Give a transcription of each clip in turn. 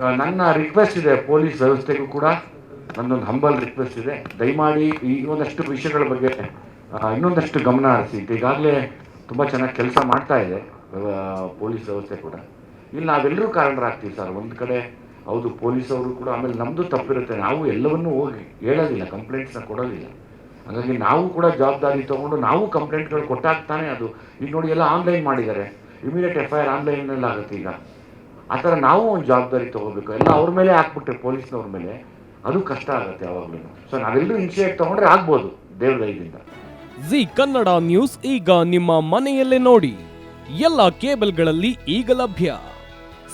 ನನ್ನ ರಿಕ್ವೆಸ್ಟ್ ಇದೆ, ಪೊಲೀಸ್ ವ್ಯವಸ್ಥೆಗೂ ಕೂಡ. ನನ್ನೊಂದು ಹಂಬಲ್ ರಿಕ್ವೆಸ್ಟ್ ಇದೆ. ದಯಮಾಡಿ ಈ ಒಂದಷ್ಟು ವಿಷಯಗಳ ಬಗ್ಗೆ ಇನ್ನೊಂದಷ್ಟು ಗಮನ ಹರಿಸಿ. ಈಗಾಗಲೇ ತುಂಬ ಚೆನ್ನಾಗಿ ಕೆಲಸ ಮಾಡ್ತಾ ಇದೆ ಪೊಲೀಸ್ ವ್ಯವಸ್ಥೆ ಕೂಡ. ಇಲ್ಲಿ ನಾವೆಲ್ಲರೂ ಕಾರಣರಾಗ್ತೀವಿ ಸರ್. ಒಂದು ಕಡೆ ಹೌದು, ಪೊಲೀಸ್ ಅವರು ಕೂಡ ಆಮೇಲೆ ನಮ್ಮದು ತಪ್ಪಿರುತ್ತೆ. ನಾವು ಎಲ್ಲವನ್ನೂ ಹೋಗಿ ಹೇಳೋದಿಲ್ಲ ಕಂಪ್ಲೇಂಟ್ಸ್ನ ಕೊಡೋದಿಲ್ಲ. ಹಾಗಾಗಿ ನಾವು ಕೂಡ ಜವಾಬ್ದಾರಿ ತೊಗೊಂಡು ನಾವು ಕಂಪ್ಲೇಂಟ್ಗಳು ಕೊಟ್ಟಾಗ್ತಾನೆ ಅದು. ಈಗ ನೋಡಿ, ಎಲ್ಲ ಆನ್ಲೈನ್ ಮಾಡಿದ್ದಾರೆ. ಇಮಿಡಿಯೇಟ್ ಎಫ್ ಐ ಆರ್ ಆಗುತ್ತೆ ಈಗ. ಆ ಥರ ನಾವು ಒಂದು ಜವಾಬ್ದಾರಿ ತೊಗೋಬೇಕು. ಎಲ್ಲ ಅವ್ರ ಮೇಲೆ ಹಾಕ್ಬಿಟ್ರೆ, ಪೊಲೀಸ್ನವ್ರ ಮೇಲೆ, ಅದು ಕಷ್ಟ ಆಗುತ್ತೆ ಯಾವಾಗಲೂ. ಸೊ ನಾವೆಲ್ಲರೂ ಇನಿಷಿಯೇಟ್ ತೊಗೊಂಡ್ರೆ ಆಗ್ಬೋದು, ದೇವ್ರ ದಯದಿಂದ ಜಿ ಕನ್ನಡ ನ್ಯೂಸ್ ಈಗ ನಿಮ್ಮ ಮನೆಯಲ್ಲೇ ನೋಡಿ. ಎಲ್ಲ ಕೇಬಲ್ಗಳಲ್ಲಿ ಈಗ ಲಭ್ಯ.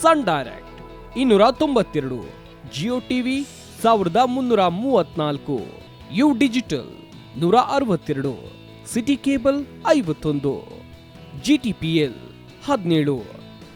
ಸನ್ ಡೈರೆಕ್ಟ್, ಇನ್ನೂರ ತೊಂಬತ್ತೆರಡು, ಜಿಯೋ ಟಿವಿ, ಸಾವಿರದ ಮುನ್ನೂರ ಮೂವತ್ನಾಲ್ಕು, ಯು ಡಿಜಿಟಲ್, ನೂರ ಅರವತ್ತೆರಡು, ಸಿಟಿ ಕೇಬಲ್ ಐವತ್ತೊಂದು, ಜಿ ಟಿ ಪಿ ಎಲ್ ಹದಿನೇಳು.